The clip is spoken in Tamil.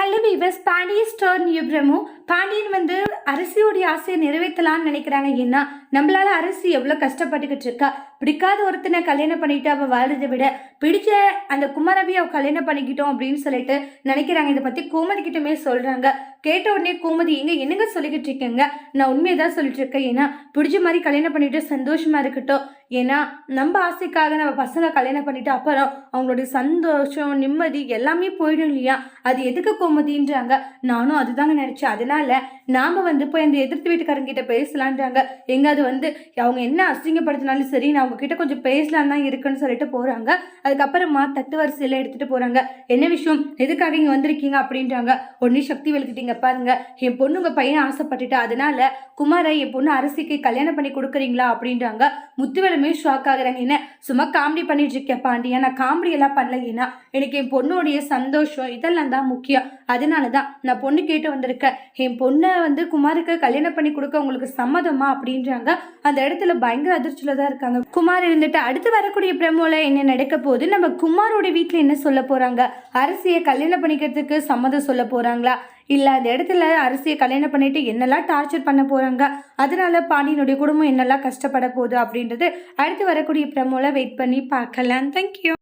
ஹலோ வீவர்ஸ் பாண்டியஸ் டர்ன் யூ பிரமு பாண்டியன் வந்து அரிசியோடைய ஆசையை நிறைவேற்றலாம்னு நினைக்கிறாங்க. ஏன்னா நம்மளால அரிசி எவ்வளோ கஷ்டப்பட்டுக்கிட்டு இருக்கா? பிடிக்காத ஒருத்தனை கல்யாணம் பண்ணிட்டு அவள் வாழ்றதை விட பிடிச்ச அந்த குமரவி அவள் கல்யாணம் பண்ணிக்கிட்டோம் அப்படின்னு சொல்லிட்டு நினைக்கிறாங்க. இதை பற்றி கோமதி கிட்டமே சொல்கிறாங்க கேட்ட உடனே கோமதி எங்க என்னங்க சொல்லிக்கிட்டு இருக்கேங்க? நான் உண்மையை தான் சொல்லிட்டு இருக்கேன். ஏன்னா பிடிச்ச மாதிரி கல்யாணம் பண்ணிட்டு சந்தோஷமா இருக்கட்டும். ஏன்னா நம்ம ஆசைக்காக நம்ம பசங்க கல்யாணம் பண்ணிட்டு அப்புறம் அவங்களுடைய சந்தோஷம் நிம்மதி எல்லாமே போயிடும் இல்லையா? அது எதுக்கு கோமதின்றாங்க? நானும் அதுதாங்க நினச்சேன். அதனால நாம் வந்து போய் அந்த எதிர்த்து வீட்டுக்காரங்கிட்ட பேசலான்றாங்க. எங்க அது வந்து அவங்க என்ன அசிங்கப்படுத்தினாலும் சரி நான் அவங்க கிட்ட கொஞ்சம் பேசலாம் தான் இருக்குன்னு சொல்லிட்டு போகிறாங்க அதுக்கப்புறமா தட்டு வரிசையில் எடுத்துகிட்டு போகிறாங்க என்ன விஷயம்? எதுக்காக இங்கே வந்திருக்கீங்க அப்படின்றாங்க. உடனே சக்தி வெளுக்கிட்டீங்க பாருங்க. என் பொண்ணு உங்கள் பையன் ஆசைப்பட்டுட்டு. அதனால குமாரை என் பொண்ணு அரசிக்கு கல்யாணம் பண்ணி கொடுக்குறீங்களா அப்படின்றாங்க. எல்லாருமே ஷாக் ஆகுறாங்க. என்ன? சும்மா காமெடி பண்ணிட்டு இருக்கேன் பாண்டியா நான் காமெடி எல்லாம் பண்ணல. ஏன்னா எனக்கு என் பொண்ணுடைய சந்தோஷம் இதெல்லாம் தான் முக்கியம். அதனால தான் நான் பொண்ணு கேட்டு வந்திருக்கேன். என் பொண்ணை வந்து குமாருக்கு கல்யாணம் பண்ணி கொடுக்க உங்களுக்கு சம்மதமா? அப்படின்றாங்க. அந்த இடத்துல பயங்கர அதிர்ச்சியில தான் இருக்காங்க. குமார் இருந்துட்டு அடுத்து வரக்கூடிய பிரமோல என்ன நடக்க போது நம்ம குமாரோட வீட்டில் என்ன சொல்ல போறாங்க? அரசியை கல்யாணம் பண்ணிக்கிறதுக்கு சம்மதம் சொல்ல போறாங்களா? இல்லை அந்த இடத்துல அரசியை கல்யாணம் பண்ணிட்டு என்னெல்லாம் டார்ச்சர் பண்ண போகிறாங்க அதனால பாண்டியனுடைய குடும்பம் என்னெல்லாம் கஷ்டப்பட போகுது அப்படின்றது அடுத்து வரக்கூடிய பிரமோல வெயிட் பண்ணி பார்க்கலாம். தேங்க்யூ